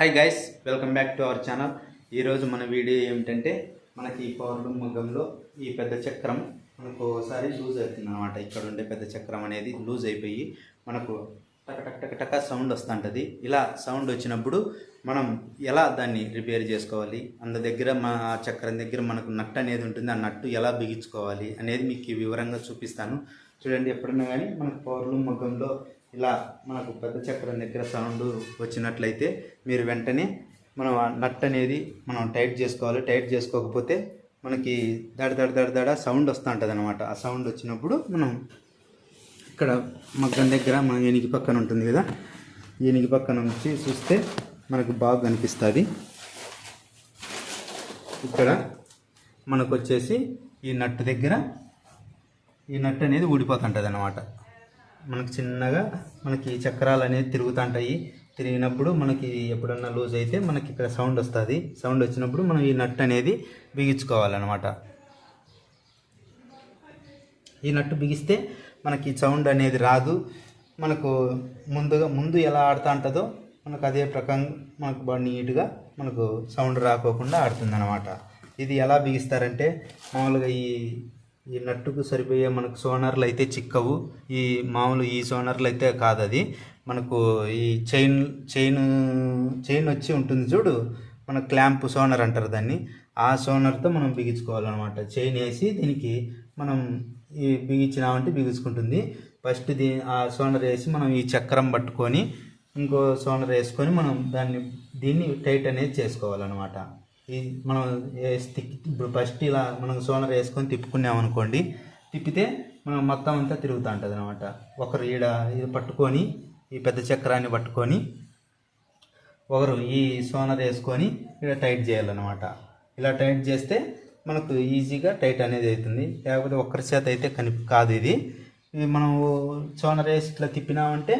Hi guys welcome back to our channel ఈరోజు మన video ఏమిటంటే మనకి ఈ పవర్లూమ్ మగ్గంలో ఈ పెద్ద చక్రం మనకు ఒకసారి లూజ్ అవుతుంది అనమాట ఇక్కడ ఉండే పెద్ద చక్రం అనేది లూజ్ అయిపోయి మనకు టక టక్ టక టక సౌండ్ వస్తుంటుంది. ఇలా సౌండ్ వచ్చినప్పుడు మనం ఎలా దాన్ని రిపేర్ చేసుకోవాలి? అంత దగ్గర మా చక్రం దగ్గర మనకు నట్టు అనేది ఉంటుంది. ఆ నట్టు ఎలా బిగించుకోవాలి అనేది మీకు వివరంగా చూపిస్తాను. చూడండి ఎప్పుడన్నా కానీ మనకు పవర్లూమ్ మగ్గంలో ఇలా మనకు పెద్ద చక్రం దగ్గర సౌండ్ వచ్చినట్లయితే మీరు వెంటనే మనం ఆ నట్ అనేది మనం టైట్ చేసుకోవాలి. టైట్ చేసుకోకపోతే మనకి దడ దడ దడ దడ సౌండ్ వస్తూ ఉంటుంది అనమాట ఆ సౌండ్ వచ్చినప్పుడు మనం ఇక్కడ మగ్గం దగ్గర మన ఏనికి పక్కన ఉంటుంది కదా ఏనికి పక్కన నుంచి చూస్తే మనకు బాగా కనిపిస్తుంది. ఇక్కడ మనకు వచ్చేసి ఈ నట్టు దగ్గర ఈ నట్టు అనేది ఊడిపోతుంటుంది అనమాట మనకు చిన్నగా మనకి చక్రాలు అనేది తిరుగుతుంటాయి. తిరిగినప్పుడు మనకి ఎప్పుడన్నా లూజ్ అయితే మనకి ఇక్కడ సౌండ్ వస్తుంది. సౌండ్ వచ్చినప్పుడు మనం ఈ నట్ అనేది బిగించుకోవాలన్నమాట. ఈ నట్టు బిగిస్తే మనకి సౌండ్ అనేది రాదు. మనకు ముందుగా ముందు ఎలా ఆడుతూ ఉంటుందో మనకు అదే ప్రకారం మనకు బాగా నీట్గా మనకు సౌండ్ రాకోకుండా ఆడుతుంది అనమాట ఇది ఎలా బిగిస్తారంటే మామూలుగా ఈ ఈ నట్టుకు సరిపోయే మనకు సోనార్లు అయితే చిక్కవు. ఈ మామూలు ఈ సోనార్లు అయితే కాదు అది. మనకు ఈ చైన్ చైన్ చైన్ వచ్చి ఉంటుంది చూడు. మన క్లాంప్ సోనర్ అంటారు దాన్ని. ఆ సోనర్తో మనం బిగించుకోవాలన్నమాట. చైన్ వేసి దీనికి మనం ఈ బిగించినామంటే బిగుచుకుంటుంది. ఫస్ట్ దీ ఆ సోనర్ వేసి మనం ఈ చక్రం పట్టుకొని ఇంకో సోనర్ వేసుకొని మనం దాన్ని దీన్ని టైట్ అనేది చేసుకోవాలన్నమాట. మనం వేసి తిప్పి ఇప్పుడు ఫస్ట్ ఇలా మనం సోనర్ వేసుకొని తిప్పుకున్నాం అనుకోండి తిప్పితే మనం మొత్తం అంతా తిరుగుతూ ఉంటుంది అనమాట ఒకరు ఈడ ఇది పట్టుకొని ఈ పెద్ద చక్రాన్ని పట్టుకొని ఒకరు ఈ సోనర్ వేసుకొని ఇలా టైట్ చేయాలన్నమాట. ఇలా టైట్ చేస్తే మనకు ఈజీగా టైట్ అనేది అవుతుంది. లేకపోతే ఒక్కరి చేత అయితే కని కాదు ఇది. ఇది మనం సోనర్ వేసి ఇట్లా తిప్పినామంటే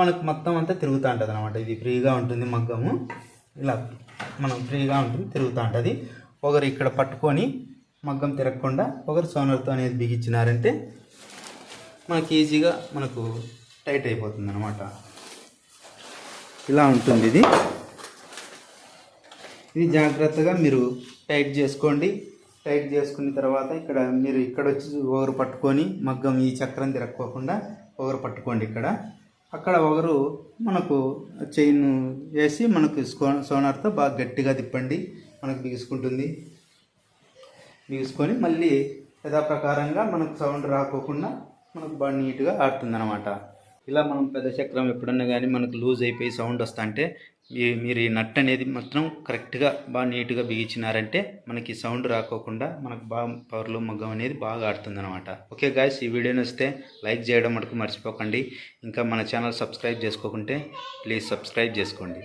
మనకు మొత్తం అంతా తిరుగుతూ ఉంటుంది అనమాట ఇది ఫ్రీగా ఉంటుంది మగ్గము. ఇలా మనం ఫ్రీగా ఉంటుంది తిరుగుతూ ఉంటుంది. ఒకరు ఇక్కడ పట్టుకొని మగ్గం తిరగకుండా ఒకరు సోనర్తో అనేది బిగించినారంటే మనకి ఈజీగా మనకు టైట్ అయిపోతుంది అనమాట ఇలా ఉంటుంది ఇది. ఇది జాగ్రత్తగా మీరు టైట్ చేసుకోండి. టైట్ చేసుకున్న తర్వాత ఇక్కడ మీరు ఇక్కడ వచ్చి ఒకరు పట్టుకొని మగ్గం ఈ చక్రం తిరక్కోకుండా ఒకరు పట్టుకోండి ఇక్కడ. అక్కడ ఒకరు మనకు చైన్ వేసి మనకు సోనార్తో బాగా గట్టిగా తిప్పండి మనకు బిగుసుకుంటుంది. బిగుసుకొని మళ్ళీ యథాప్రకారంగా మనకు సౌండ్ రాకోకుండా మనకు బాగా నీట్గా ఆడుతుంది అనమాట ఇలా మనం పెద్ద చక్రం ఎప్పుడన్నా కానీ మనకు లూజ్ అయిపోయి సౌండ్ వస్తా అంటే మీరు ఈ నట్ అనేది మాత్రం కరెక్ట్గా బాగా నీట్గా బిగించినారంటే మనకి సౌండ్ రాకోకుండా మనకు బాగా పవర్లో మగ్గం అనేది బాగా ఆడుతుంది అనమాట ఓకే గాయస్ ఈ వీడియో నచ్చితే లైక్ చేయడం మటుకు మర్చిపోకండి. ఇంకా మన ఛానల్ సబ్స్క్రైబ్ చేసుకోకుంటే ప్లీజ్ సబ్స్క్రైబ్ చేసుకోండి.